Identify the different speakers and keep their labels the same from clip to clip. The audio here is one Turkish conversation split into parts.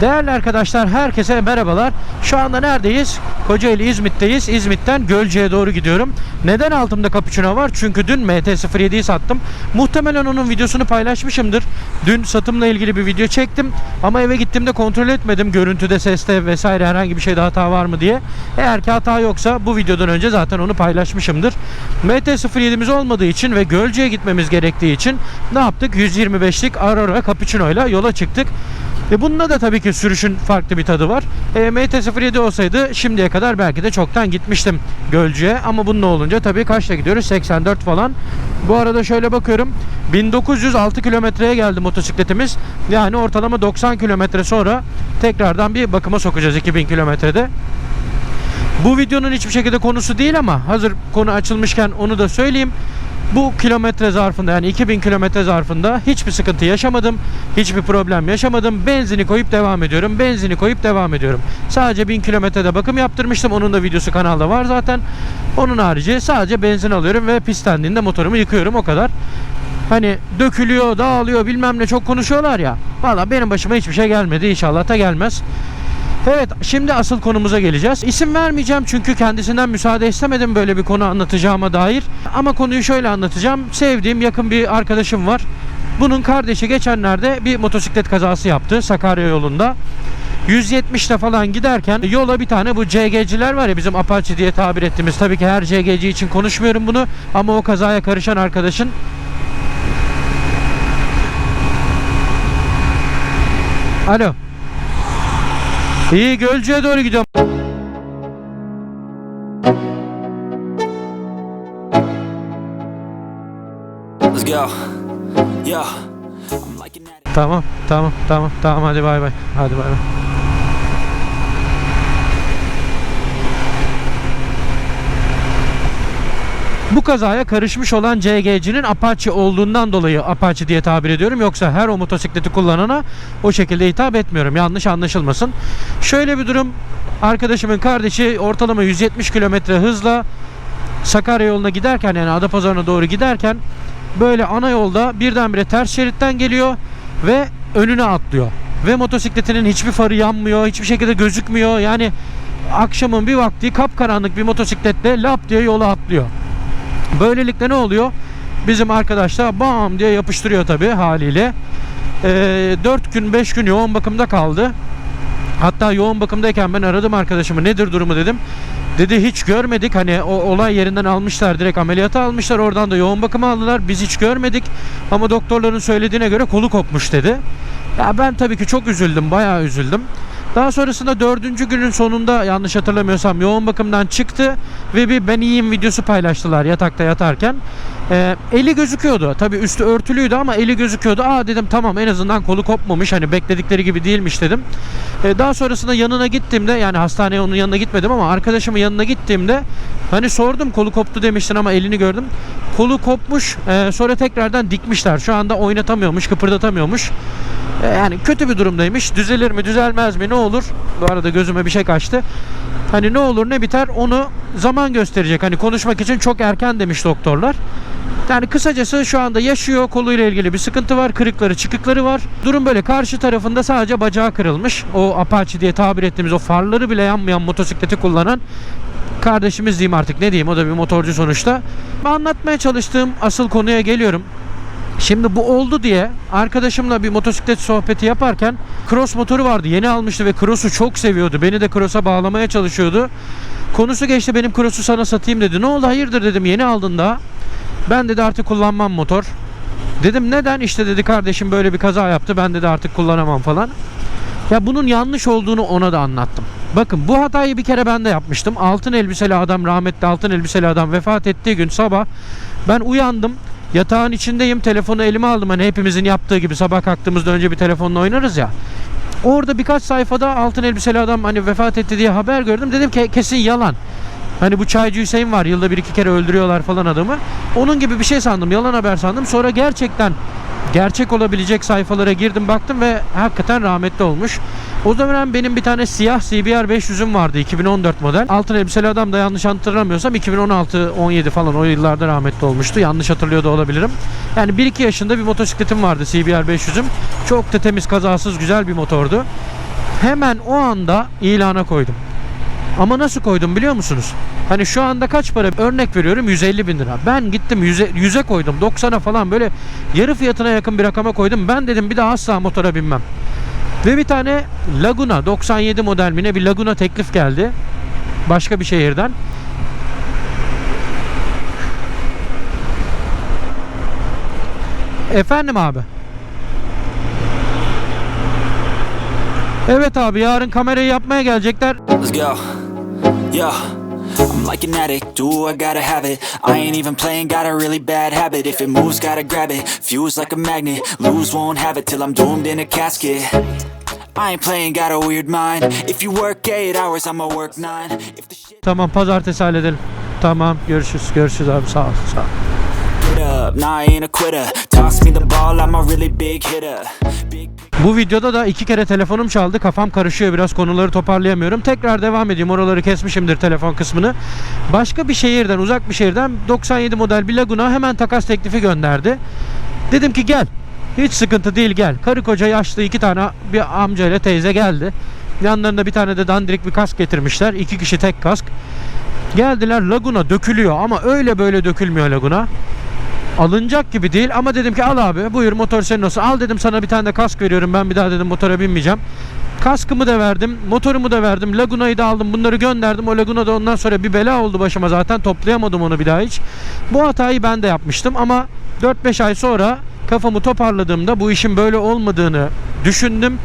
Speaker 1: Değerli arkadaşlar herkese merhabalar. Şu anda neredeyiz? Kocaeli İzmit'teyiz. İzmit'ten Gölce'ye doğru gidiyorum. Neden altımda kapuçino var? Çünkü dün MT-07'yi sattım. Muhtemelen onun videosunu paylaşmışımdır. Dün satımla ilgili bir video çektim. Ama eve gittiğimde kontrol etmedim. Görüntüde, seste vesaire herhangi bir şeyde hata var mı diye. Eğer ki hata yoksa bu videodan önce zaten onu paylaşmışımdır. MT-07'miz olmadığı için ve Gölce'ye gitmemiz gerektiği için ne yaptık? 125'lik Aurora Capuchino ile yola çıktık. E bunda da tabii ki sürüşün farklı bir tadı var. E, MT-07 olsaydı şimdiye kadar belki de çoktan gitmiştim Gölcük'e. Ama bununla olunca tabii kaçta gidiyoruz? 84 falan. Bu arada şöyle bakıyorum. 1906 kilometreye geldi motosikletimiz. Yani ortalama 90 kilometre sonra tekrardan bir bakıma sokacağız 2000 kilometrede. Bu videonun hiçbir şekilde konusu değil ama hazır konu açılmışken onu da söyleyeyim. Bu kilometre zarfında yani 2000 kilometre zarfında hiçbir sıkıntı yaşamadım. Hiçbir problem yaşamadım. Benzini koyup devam ediyorum. Benzini koyup devam ediyorum. Sadece 1000 kilometrede bakım yaptırmıştım. Onun da videosu kanalda var zaten. Onun harici sadece benzin alıyorum ve pislendiğinde motorumu yıkıyorum o kadar. Hani dökülüyor, dağılıyor bilmem ne çok konuşuyorlar ya. Valla benim başıma hiçbir şey gelmedi. İnşallah da gelmez. Evet şimdi asıl konumuza geleceğiz. İsim vermeyeceğim çünkü kendisinden müsaade istemedim böyle bir konu anlatacağıma dair. Ama konuyu şöyle anlatacağım. Sevdiğim yakın bir arkadaşım var. Bunun kardeşi geçenlerde bir motosiklet kazası yaptı Sakarya yolunda. 170'te falan giderken yola bir tane bu CG'ciler var ya bizim Apache diye tabir ettiğimiz. Tabii ki her CG'ci için konuşmuyorum bunu ama o kazaya karışan arkadaşın Alo. İyi Gölcük'e doğru gidiyorum.
Speaker 2: Let's go. That.
Speaker 1: Tamam, tamam, tamam, tamam. Hadi bay bay. Hadi bay bay. Bu kazaya karışmış olan CG'cinin Apache olduğundan dolayı Apache diye tabir ediyorum. Yoksa her o motosikleti kullanana o şekilde hitap etmiyorum. Yanlış anlaşılmasın. Şöyle bir durum. Arkadaşımın kardeşi ortalama 170 kilometre hızla Sakarya yoluna giderken yani Adapazarı'na doğru giderken böyle ana yolda birdenbire ters şeritten geliyor ve önüne atlıyor. Ve motosikletinin hiçbir farı yanmıyor, hiçbir şekilde gözükmüyor. Yani akşamın bir vakti kapkaranlık bir motosikletle lap diye yola atlıyor. Böylelikle ne oluyor? Bizim arkadaşlar bam diye yapıştırıyor tabii haliyle. Ee, 4 gün 5 gün yoğun bakımda kaldı. Hatta yoğun bakımdayken ben aradım arkadaşımı nedir durumu dedim. Dedi hiç görmedik hani o olay yerinden almışlar direkt ameliyata almışlar oradan da yoğun bakıma aldılar biz hiç görmedik ama doktorların söylediğine göre kolu kopmuş dedi. Ya ben tabii ki çok üzüldüm bayağı üzüldüm. Daha sonrasında dördüncü günün sonunda yanlış hatırlamıyorsam yoğun bakımdan çıktı ve bir ben iyiyim videosu paylaştılar yatakta yatarken. Ee, eli gözüküyordu. Tabii üstü örtülüydü ama eli gözüküyordu. Aa dedim tamam en azından kolu kopmamış. Hani bekledikleri gibi değilmiş dedim. Ee, daha sonrasında yanına gittiğimde yani hastaneye onun yanına gitmedim ama arkadaşımın yanına gittiğimde hani sordum kolu koptu demiştin ama elini gördüm. Kolu kopmuş. Ee, sonra tekrardan dikmişler. Şu anda oynatamıyormuş, kıpırdatamıyormuş. Ee, yani kötü bir durumdaymış. Düzelir mi, düzelmez mi, ne olur? Bu arada gözüme bir şey kaçtı. Hani ne olur ne biter onu zaman gösterecek. Hani konuşmak için çok erken demiş doktorlar. Yani kısacası şu anda yaşıyor. Koluyla ilgili bir sıkıntı var. Kırıkları, çıkıkları var. Durum böyle. Karşı tarafında sadece bacağı kırılmış. O Apache diye tabir ettiğimiz o farları bile yanmayan motosikleti kullanan kardeşimiz diyeyim artık ne diyeyim o da bir motorcu sonuçta. Anlatmaya çalıştığım asıl konuya geliyorum. Şimdi bu oldu diye arkadaşımla bir motosiklet sohbeti yaparken cross motoru vardı. Yeni almıştı ve cross'u çok seviyordu. Beni de cross'a bağlamaya çalışıyordu. Konusu geçti benim cross'u sana satayım dedi. Ne oldu hayırdır dedim yeni aldın da. Ben dedi artık kullanmam motor. Dedim neden? İşte dedi kardeşim böyle bir kaza yaptı. Ben dedi artık kullanamam falan. Ya bunun yanlış olduğunu ona da anlattım. Bakın bu hatayı bir kere ben de yapmıştım. Altın elbiseli adam rahmetli altın elbiseli adam vefat ettiği gün sabah ben uyandım. Yatağın içindeyim. Telefonu elime aldım. Hani hepimizin yaptığı gibi sabah kalktığımızda önce bir telefonla oynarız ya. Orada birkaç sayfada altın elbiseli adam hani vefat etti diye haber gördüm. Dedim ki kesin yalan. Hani bu çaycı Hüseyin var yılda bir iki kere öldürüyorlar falan adamı. Onun gibi bir şey sandım. Yalan haber sandım. Sonra gerçekten gerçek olabilecek sayfalara girdim baktım ve hakikaten rahmetli olmuş. O zaman benim bir tane siyah CBR 500'üm vardı 2014 model. Altın elbiseli adam da yanlış hatırlamıyorsam 2016-17 falan o yıllarda rahmetli olmuştu. Yanlış hatırlıyor da olabilirim. Yani 1-2 yaşında bir motosikletim vardı CBR 500'üm. Çok da temiz kazasız güzel bir motordu. Hemen o anda ilana koydum. Ama nasıl koydum biliyor musunuz? Hani şu anda kaç para? Örnek veriyorum 150 bin lira. Ben gittim 100'e, 100'e koydum. 90'a falan böyle yarı fiyatına yakın bir rakama koydum. Ben dedim bir daha asla motora binmem. Ve bir tane Laguna 97 model mi bir Laguna teklif geldi. Başka bir şehirden. Efendim abi. Evet abi yarın kamerayı yapmaya gelecekler.
Speaker 2: Let's go. Yo. I'm like an addict, do I gotta have it I ain't even playing, got a really bad habit If it moves, gotta grab it, fuse like a magnet Lose, won't have it till I'm doomed in a casket I ain't playing, got a weird mind If you work 8 hours, I'ma work 9 If the shit
Speaker 1: Tamam pazartesi halledelim. Tamam görüşürüz. Görüşürüz abi sağ ol. Sağ ol.
Speaker 2: Up, nah I ain't a quitter Toss me the ball, I'm a really big hitter Big
Speaker 1: Bu videoda da iki kere telefonum çaldı. Kafam karışıyor biraz konuları toparlayamıyorum. Tekrar devam edeyim. Oraları kesmişimdir telefon kısmını. Başka bir şehirden uzak bir şehirden 97 model bir Laguna hemen takas teklifi gönderdi. Dedim ki gel. Hiç sıkıntı değil gel. Karı koca yaşlı iki tane bir amca ile teyze geldi. Yanlarında bir tane de dandirik bir kask getirmişler. İki kişi tek kask. Geldiler Laguna dökülüyor ama öyle böyle dökülmüyor Laguna alınacak gibi değil. Ama dedim ki al abi buyur motor senin olsun. Al dedim sana bir tane de kask veriyorum. Ben bir daha dedim motora binmeyeceğim. Kaskımı da verdim motorumu da verdim Laguna'yı da aldım bunları gönderdim. O Laguna da ondan sonra bir bela oldu başıma zaten. Toplayamadım onu bir daha hiç. Bu hatayı ben de yapmıştım ama 4-5 ay sonra kafamı toparladığımda bu işin böyle olmadığını düşündüm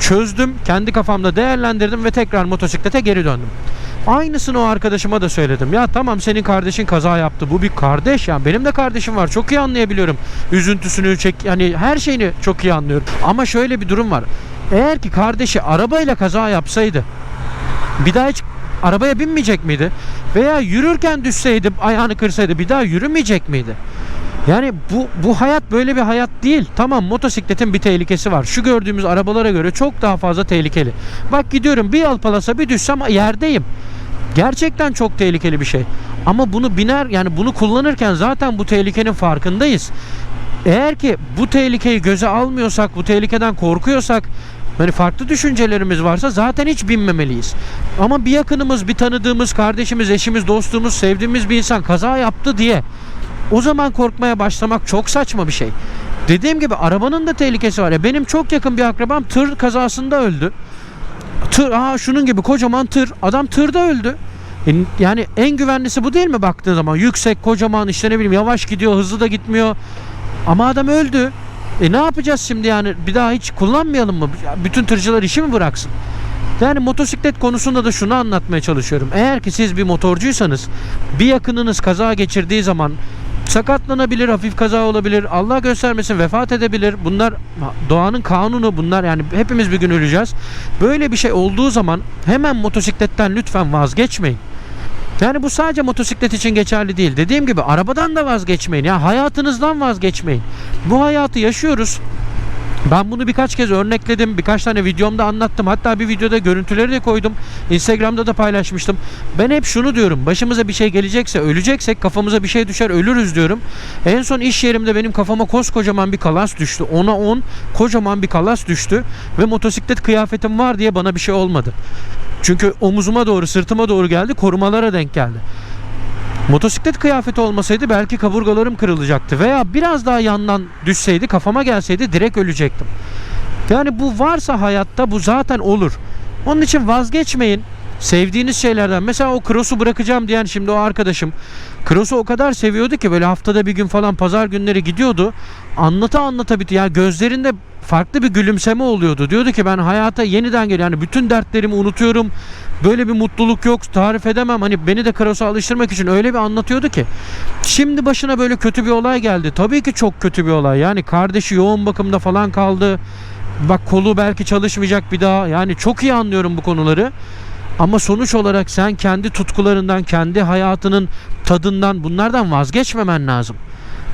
Speaker 1: çözdüm kendi kafamda değerlendirdim ve tekrar motosiklete geri döndüm Aynısını o arkadaşıma da söyledim. Ya tamam senin kardeşin kaza yaptı. Bu bir kardeş ya. Benim de kardeşim var. Çok iyi anlayabiliyorum. Üzüntüsünü çek yani her şeyini çok iyi anlıyorum. Ama şöyle bir durum var. Eğer ki kardeşi arabayla kaza yapsaydı bir daha hiç arabaya binmeyecek miydi? Veya yürürken düşseydi, ayağını kırsaydı bir daha yürümeyecek miydi? Yani bu bu hayat böyle bir hayat değil. Tamam motosikletin bir tehlikesi var. Şu gördüğümüz arabalara göre çok daha fazla tehlikeli. Bak gidiyorum bir yalpalasa bir düşsem yerdeyim. Gerçekten çok tehlikeli bir şey. Ama bunu biner yani bunu kullanırken zaten bu tehlikenin farkındayız. Eğer ki bu tehlikeyi göze almıyorsak, bu tehlikeden korkuyorsak, hani farklı düşüncelerimiz varsa zaten hiç binmemeliyiz. Ama bir yakınımız, bir tanıdığımız, kardeşimiz, eşimiz, dostumuz, sevdiğimiz bir insan kaza yaptı diye o zaman korkmaya başlamak çok saçma bir şey. Dediğim gibi arabanın da tehlikesi var. Ya benim çok yakın bir akrabam tır kazasında öldü. Tır, aa şunun gibi kocaman tır. Adam tırda öldü. E, Yani en güvenlisi bu değil mi baktığın zaman? Yüksek, kocaman işte ne bileyim yavaş gidiyor, hızlı da gitmiyor. Ama adam öldü. E ne yapacağız şimdi yani? Bir daha hiç kullanmayalım mı? Bütün tırcılar işi mi bıraksın? Yani motosiklet konusunda da şunu anlatmaya çalışıyorum. Eğer ki siz bir motorcuysanız bir yakınınız kaza geçirdiği zaman sakatlanabilir, hafif kaza olabilir, Allah göstermesin vefat edebilir. Bunlar doğanın kanunu bunlar yani hepimiz bir gün öleceğiz. Böyle bir şey olduğu zaman hemen motosikletten lütfen vazgeçmeyin. Yani bu sadece motosiklet için geçerli değil. Dediğim gibi arabadan da vazgeçmeyin. Ya hayatınızdan vazgeçmeyin. Bu hayatı yaşıyoruz. Ben bunu birkaç kez örnekledim. Birkaç tane videomda anlattım. Hatta bir videoda görüntüleri de koydum. Instagram'da da paylaşmıştım. Ben hep şunu diyorum. Başımıza bir şey gelecekse, öleceksek kafamıza bir şey düşer, ölürüz diyorum. En son iş yerimde benim kafama koskocaman bir kalas düştü. Ona 10 kocaman bir kalas düştü ve motosiklet kıyafetim var diye bana bir şey olmadı. Çünkü omuzuma doğru, sırtıma doğru geldi, korumalara denk geldi. Motosiklet kıyafeti olmasaydı belki kaburgalarım kırılacaktı veya biraz daha yandan düşseydi kafama gelseydi direkt ölecektim. Yani bu varsa hayatta bu zaten olur. Onun için vazgeçmeyin. Sevdiğiniz şeylerden mesela o cross'u bırakacağım diyen şimdi o arkadaşım cross'u o kadar seviyordu ki böyle haftada bir gün falan pazar günleri gidiyordu. Anlata anlata bitti. Yani gözlerinde farklı bir gülümseme oluyordu. Diyordu ki ben hayata yeniden geliyorum. Yani bütün dertlerimi unutuyorum. Böyle bir mutluluk yok. Tarif edemem. Hani beni de cross'a alıştırmak için öyle bir anlatıyordu ki. Şimdi başına böyle kötü bir olay geldi. Tabii ki çok kötü bir olay. Yani kardeşi yoğun bakımda falan kaldı. Bak kolu belki çalışmayacak bir daha. Yani çok iyi anlıyorum bu konuları. Ama sonuç olarak sen kendi tutkularından, kendi hayatının tadından bunlardan vazgeçmemen lazım.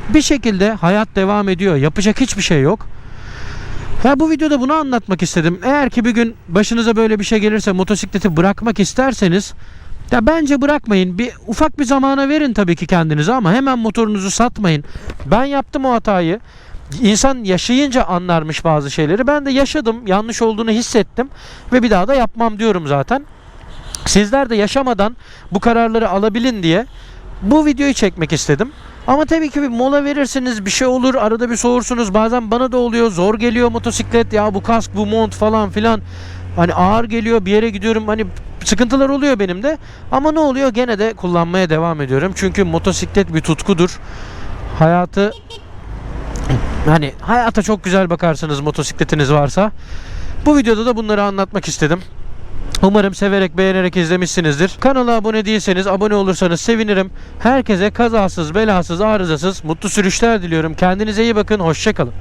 Speaker 1: Bir şekilde hayat devam ediyor. Yapacak hiçbir şey yok. Ya bu videoda bunu anlatmak istedim. Eğer ki bir gün başınıza böyle bir şey gelirse motosikleti bırakmak isterseniz ya bence bırakmayın. Bir ufak bir zamana verin tabii ki kendinize ama hemen motorunuzu satmayın. Ben yaptım o hatayı. insan yaşayınca anlarmış bazı şeyleri. Ben de yaşadım, yanlış olduğunu hissettim ve bir daha da yapmam diyorum zaten. Sizler de yaşamadan bu kararları alabilin diye bu videoyu çekmek istedim. Ama tabii ki bir mola verirsiniz, bir şey olur, arada bir soğursunuz. Bazen bana da oluyor, zor geliyor motosiklet. Ya bu kask, bu mont falan filan. Hani ağır geliyor, bir yere gidiyorum. Hani sıkıntılar oluyor benim de. Ama ne oluyor? Gene de kullanmaya devam ediyorum. Çünkü motosiklet bir tutkudur. Hayatı hani hayata çok güzel bakarsınız motosikletiniz varsa. Bu videoda da bunları anlatmak istedim. Umarım severek beğenerek izlemişsinizdir. Kanala abone değilseniz abone olursanız sevinirim. Herkese kazasız belasız arızasız mutlu sürüşler diliyorum. Kendinize iyi bakın. Hoşçakalın.